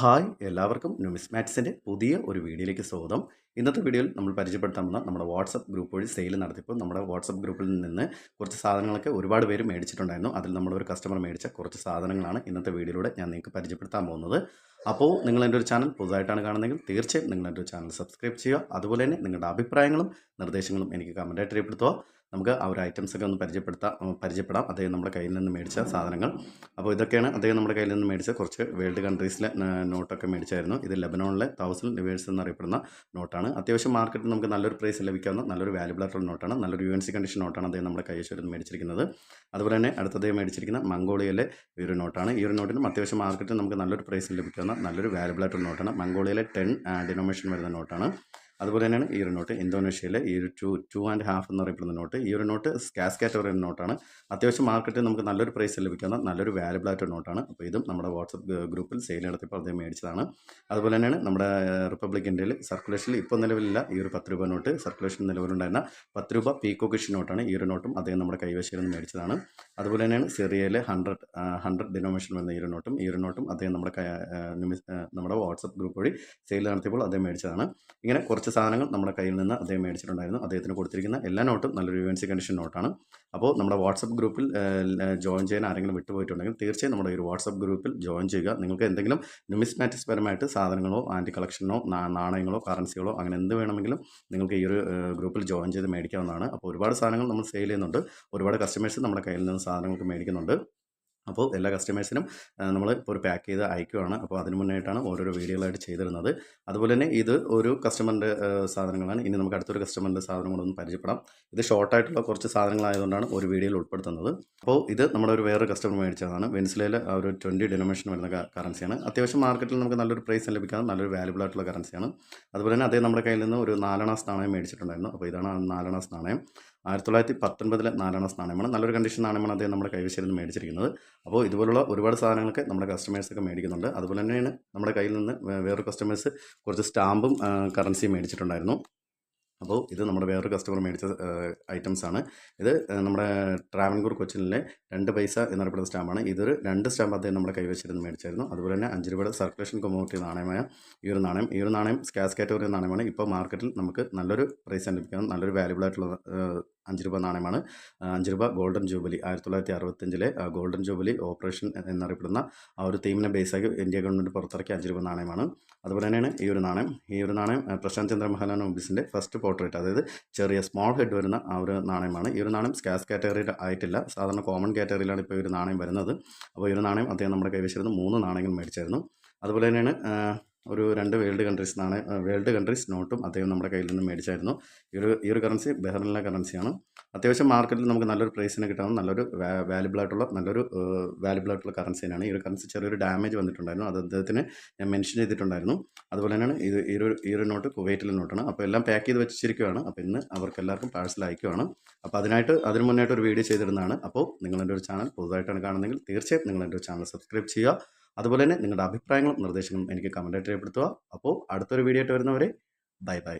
Hi എല്ലാവർക്കും ന്യൂമിസ്മാറ്റിക്സിന്റെ പുതിയ ഒരു വീഡിയോയിലേക്ക് സ്വാഗതം. ഇന്നത്തെ വീഡിയോയിൽ നമ്മൾ പരിചയപ്പെടുത്താൻ വന്ന നമ്മുടെ വാട്സപ്പ് ഗ്രൂപ്പ് വഴി സെയിൽ നടത്തിയപ്പോൾ നമ്മുടെ വാട്സപ്പ് ഗ്രൂപ്പിൽ നിന്ന് കുറച്ച് സാധനങ്ങളൊക്കെ ഒരുപാട് പേര് മേടിച്ചിട്ടുണ്ടായിരുന്നു. അതിൽ നമ്മളൊരു കസ്റ്റമർ മേടിച്ച കുറച്ച് സാധനങ്ങളാണ് ഇന്നത്തെ വീഡിയോയിലൂടെ ഞാൻ നിങ്ങൾക്ക് പരിചയപ്പെടുത്താൻ പോകുന്നത്. അപ്പോൾ നിങ്ങൾ എന്റെ ഒരു ചാനൽ പുതുതായിട്ടാണ് കാണുന്നതെങ്കിൽ തീർച്ചയായും നിങ്ങൾ എന്റെ ഒരു ചാനൽ സബ്സ്ക്രൈബ് ചെയ്യുക. അതുപോലെ തന്നെ നിങ്ങളുടെ അഭിപ്രായങ്ങളും നിർദ്ദേശങ്ങളും എനിക്ക് കമന്റായിട്ട് രേഖപ്പെടുത്തുക. നമുക്ക് ആ ഒരു ഐറ്റംസ് ഒക്കെ ഒന്ന് പരിചയപ്പെടുത്താം പരിചയപ്പെടാം. അദ്ദേഹം നമ്മുടെ കയ്യിൽ നിന്ന് മേടിച്ച സാധനങ്ങൾ. അപ്പോൾ ഇതൊക്കെയാണ് അദ്ദേഹം നമ്മുടെ കയ്യിൽ നിന്ന് മേടിച്ച കുറച്ച് വേൾഡ് കൺട്രീസിലെ നോട്ടൊക്കെ മേടിച്ചായിരുന്നു. ഇത് ലെബനോണിലെ തൗസൻഡ് ലിവേഴ്സ് എന്നറിയപ്പെടുന്ന നോട്ടാണ്. അത്യാവശ്യം മാർക്കറ്റിൽ നമുക്ക് നല്ലൊരു പ്രൈസ് ലഭിക്കാവുന്ന നല്ലൊരു വാല്യുബിൾ ആയിട്ടുള്ള നോട്ടാണ് നല്ലൊരു യു എൻ സി കണ്ടീഷൻ നോട്ടാണ് അദ്ദേഹം നമ്മുടെ കൈവശം മേടിച്ചിരിക്കുന്നത്. അതുപോലെ തന്നെ അടുത്തദ്ദേഹം മേടിച്ചിരിക്കുന്ന മംഗോളിയയിലെ ഈ ഒരു നോട്ടാണ് ഈ ഒരു നോട്ടിനും അത്യാവശ്യം മാർക്കറ്റിൽ നമുക്ക് നല്ലൊരു പ്രൈസ് ലഭിക്കാവുന്ന നല്ലൊരു വാല്യുബിൾ ആയിട്ടുള്ള നോട്ടാണ് മംഗോളിയയിലെ ടെൻ ഡിനോമേഷൻ വരുന്ന നോട്ടാണ് അതുപോലെ തന്നെയാണ് ഈ ഒരു നോട്ട് ഇന്തോനേഷ്യയിലെ ഈ ഒരു ടു ടു ആൻഡ് ഹാഫ് എന്ന് പറയപ്പെടുന്ന നോട്ട്. ഈ ഒരു നോട്ട് സ്കാസ് കാറ്റഗറി നോട്ടാണ്. അത്യാവശ്യം മാർക്കറ്റിൽ നമുക്ക് നല്ലൊരു പ്രൈസ് ലഭിക്കുന്ന നല്ലൊരു വാലുബിൾ ആയിട്ടുള്ള നോട്ടാണ്. അപ്പോൾ ഇതും നമ്മുടെ വാട്സപ്പ് ഗ്രൂപ്പിൽ സെയിൽ നടത്തിയപ്പോൾ അദ്ദേഹം മേടിച്ചതാണ്. അതുപോലെ തന്നെയാണ് നമ്മുടെ റിപ്പബ്ലിക് ഇന്ത്യയിൽ സർക്കുലേഷനിൽ ഇപ്പോൾ നിലവിലില്ല ഈ ഒരു പത്ത് രൂപ നോട്ട്. സർക്കുലേഷൻ നിലവിലുണ്ടായിരുന്ന പത്ത് രൂപ പീക്കോ കിഷ് നോട്ടാണ് ഈ ഒരു നോട്ടും അദ്ദേഹം നമ്മുടെ കൈവശയിൽ നിന്ന് മേടിച്ചതാണ്. അതുപോലെ തന്നെയാണ് സിറിയയിലെ ഹൺഡ്രഡ് ഹൺഡ്രഡ് ഡിനോമിനേഷൻ വന്ന ഈ ഒരു നോട്ടും ഈ ഒരു നോട്ടും അദ്ദേഹം നമ്മുടെ നമ്മുടെ വാട്സപ്പ് ഗ്രൂപ്പ് വഴി സെയിൽ നടത്തിയപ്പോൾ അദ്ദേഹം മേടിച്ചതാണ്. ഇങ്ങനെ കുറച്ച് സാധനങ്ങൾ നമ്മുടെ കയ്യിൽ നിന്ന് അദ്ദേഹം മേടിച്ചിട്ടുണ്ടായിരുന്നു. അദ്ദേഹത്തിന് കൊടുത്തിരിക്കുന്ന എല്ലാ നോട്ടും നല്ലൊരു യു എൻ സി കണ്ടീഷൻ നോട്ടാണ്. അപ്പോൾ നമ്മുടെ വാട്സപ്പ് ഗ്രൂപ്പിൽ ജോയിൻ ചെയ്യാൻ ആരെങ്കിലും വിട്ടുപോയിട്ടുണ്ടെങ്കിൽ തീർച്ചയായും നമ്മുടെ ഒരു വാട്സപ്പ് ഗ്രൂപ്പിൽ ജോയിൻ ചെയ്യുക. നിങ്ങൾക്ക് എന്തെങ്കിലും ന്യൂമിസ്മാറ്റിക്സ് പരമായിട്ട് സാധനങ്ങളോ ആന്റി കളക്ഷനോ നാണയങ്ങളോ കറൻസികളോ അങ്ങനെ എന്ത് വേണമെങ്കിലും നിങ്ങൾക്ക് ഈ ഒരു ഗ്രൂപ്പിൽ ജോയിൻ ചെയ്ത് മേടിക്കാവുന്നതാണ്. അപ്പോൾ ഒരുപാട് സാധനങ്ങൾ നമ്മൾ സെയിൽ ചെയ്യുന്നുണ്ട്. ഒരുപാട് കസ്റ്റമേഴ്സ് നമ്മുടെ കയ്യിൽ നിന്ന് സാധനങ്ങൾക്ക് മേടിക്കുന്നുണ്ട്. അപ്പോൾ എല്ലാ കസ്റ്റമേഴ്സിനും നമ്മൾ ഇപ്പോൾ ഒരു പാക്ക് ചെയ്ത് അയക്കുകയാണ് അപ്പോൾ അതിന് മുന്നായിട്ടാണ് ഓരോരോ വീഡിയോകളായിട്ട് ചെയ്തിരുന്നത്. അതുപോലെ തന്നെ ഇത് ഒരു കസ്റ്റമറിന്റെ സാധനങ്ങളാണ്. ഇനി നമുക്ക് അടുത്തൊരു കസ്റ്റമറിന്റെ സാധനങ്ങളൊന്നും പരിചയപ്പെടാം. ഇത് ഷോർട്ടായിട്ടുള്ള കുറച്ച് സാധനങ്ങളായതുകൊണ്ടാണ് ഒരു വീഡിയോയിൽ ഉൾപ്പെടുത്തുന്നത്. അപ്പോൾ ഇത് നമ്മുടെ ഒരു വേറൊരു കസ്റ്റമർ മേടിച്ചതാണ്. വെൻസിലയിൽ ആ ഒരു ട്വന്റി ഡെനോമേഷൻ വരുന്ന കറൻസിയാണ്. അത്യാവശ്യം മാർക്കറ്റിൽ നമുക്ക് നല്ലൊരു പ്രൈസ് ലഭിക്കാതെ നല്ലൊരു വാല്യുബിൾ ആയിട്ടുള്ള കറൻസിയാണ്. അതുപോലെ തന്നെ അതേ നമ്മുടെ കയ്യിൽ നിന്ന് ഒരു നാലണാസ് നാണയം മേടിച്ചിട്ടുണ്ടായിരുന്നു. അപ്പോൾ ഇതാണ് നാലണാസ് നാണയം ആയിരത്തി തൊള്ളായിരത്തി പത്തൊൻപതിലെ നാലണാസ് നാണയമാണ്. നല്ലൊരു കണ്ടീഷൻ നാണയമാണ് അദ്ദേഹം നമ്മുടെ കൈവശയിൽ നിന്ന് മേടിച്ചിരിക്കുന്നത്. അപ്പോൾ ഇതുപോലുള്ള ഒരുപാട് സാധനങ്ങളൊക്കെ നമ്മുടെ കസ്റ്റമേഴ്സൊക്കെ മേടിക്കുന്നുണ്ട്. അതുപോലെ തന്നെയാണ് നമ്മുടെ കയ്യിൽ നിന്ന് വേറൊരു കസ്റ്റമേഴ്സ് കുറച്ച് സ്റ്റാമ്പും കറൻസിയും മേടിച്ചിട്ടുണ്ടായിരുന്നു. അപ്പോൾ ഇത് നമ്മുടെ വേറൊരു കസ്റ്റമർ മേടിച്ച ഐറ്റംസ് ആണ്. ഇത് നമ്മുടെ ട്രാവൻകൂർ കൊച്ചിനിലെ രണ്ട് പൈസ എന്നറിയപ്പെടുന്ന സ്റ്റാമ്പാണ് ഇതൊരു രണ്ട് സ്റ്റാമ്പ് അദ്ദേഹം നമ്മുടെ കൈവശിരുന്ന് മേടിച്ചായിരുന്നു. അതുപോലെ തന്നെ അഞ്ച് രൂപയുടെ സർക്കുലേഷൻ കൊമോട്ടി നാണയമായ ഈ ഒരു നാണയം. ഈ ഒരു നാണയം സ്കാസ് കാറ്റഗറി നാണയമാണ്. ഇപ്പോൾ മാർക്കറ്റിൽ നമുക്ക് നല്ലൊരു പ്രൈസ് ലഭിക്കാൻ നല്ലൊരു വാല്യുബിൾ ആയിട്ടുള്ള അഞ്ച് രൂപ നാണയമാണ്. അഞ്ച് രൂപ ഗോൾഡൻ ജൂബിലി ആയിരത്തി തൊള്ളായിരത്തി അറുപത്തഞ്ചിലെ ഗോൾഡൻ ജൂബിലി ഓപ്പറേഷൻ എന്നറിയപ്പെടുന്ന ആ ഒരു തീമിനെ ബേസാക്കി ഇന്ത്യ ഗവൺമെന്റ് പുറത്തിറക്കിയ അഞ്ച് രൂപ നാണയമാണ്. അതുപോലെ തന്നെയാണ് ഈ ഒരു നാണയം. ഈ ഒരു നാണയം പ്രശാന്ത് ചന്ദ്ര മഹാലാന ഓഫീസിന്റെ ഫസ്റ്റ് പോർട്രേറ്റ് അതായത് ചെറിയ സ്മോൾ ഹെഡ് വരുന്ന ആ ഒരു നാണയമാണ്. ഈ ഒരു നാണയം സ്കാസ് കാറ്റഗറിയിൽ ആയിട്ടില്ല. സാധാരണ കോമൺ കാറ്റഗറിയിലാണ് ഇപ്പോൾ ഈ ഒരു നാണയം വരുന്നത്. അപ്പോൾ ഈ ഒരു നാണയം അദ്ദേഹം നമ്മുടെ കൈവശിരുന്ന് മൂന്ന് നാണയങ്ങൾ മേടിച്ചായിരുന്നു. അതുപോലെ തന്നെയാണ് ഒരു രണ്ട് വേൾഡ് കൺട്രീസ് നാണ് വേൾഡ് കൺട്രീസ് നോട്ടും അദ്ദേഹം നമ്മുടെ കയ്യിൽ നിന്ന് മേടിച്ചായിരുന്നു. ഈ ഒരു ഈ ഒരു കറൻസി ബഹ്റിനിലെ കറൻസിയാണ് അത്യാവശ്യം മാർക്കറ്റിൽ നമുക്ക് നല്ലൊരു പ്രൈസിന് കിട്ടാവുന്ന നല്ലൊരു വാല്യുബിൾ ആയിട്ടുള്ള നല്ലൊരു വാല്യുബിൾ ആയിട്ടുള്ള കറൻസി തന്നെയാണ് ഈ ഒരു കറൻസി ചെറിയൊരു ഡാമേജ് വന്നിട്ടുണ്ടായിരുന്നു. അത് അദ്ദേഹത്തിന് ഞാൻ മെൻഷൻ ചെയ്തിട്ടുണ്ടായിരുന്നു. അതുപോലെ തന്നെയാണ് ഇത് ഈ ഒരു ഈ ഒരു നോട്ട് കുവൈറ്റിലെ നോട്ടാണ്. അപ്പോൾ എല്ലാം പാക്ക് ചെയ്ത് വെച്ചിരിക്കുകയാണ് അപ്പോൾ ഇന്ന് അവർക്ക് എല്ലാവർക്കും പാഴ്സൽ അയക്കുകയാണ് അപ്പോൾ അതിനായിട്ട് അതിന് മുന്നായിട്ട് ഒരു വീഡിയോ ചെയ്തിരുന്നതാണ് അപ്പോൾ നിങ്ങളെന്റെ ഒരു ചാനൽ പുതുതായിട്ടാണ് കാണുന്നതെങ്കിൽ തീർച്ചയായും നിങ്ങളെന്റെ ഒരു ചാനൽ സബ്സ്ക്രൈബ് ചെയ്യുക. അതുപോലെ തന്നെ നിങ്ങളുടെ അഭിപ്രായങ്ങളും നിർദ്ദേശങ്ങളും എനിക്ക് കമന്റായിട്ട് രേഖപ്പെടുത്തുക. അപ്പോൾ അടുത്തൊരു വീഡിയോ ആയിട്ട് വരുന്നവരെ ബൈ ബൈ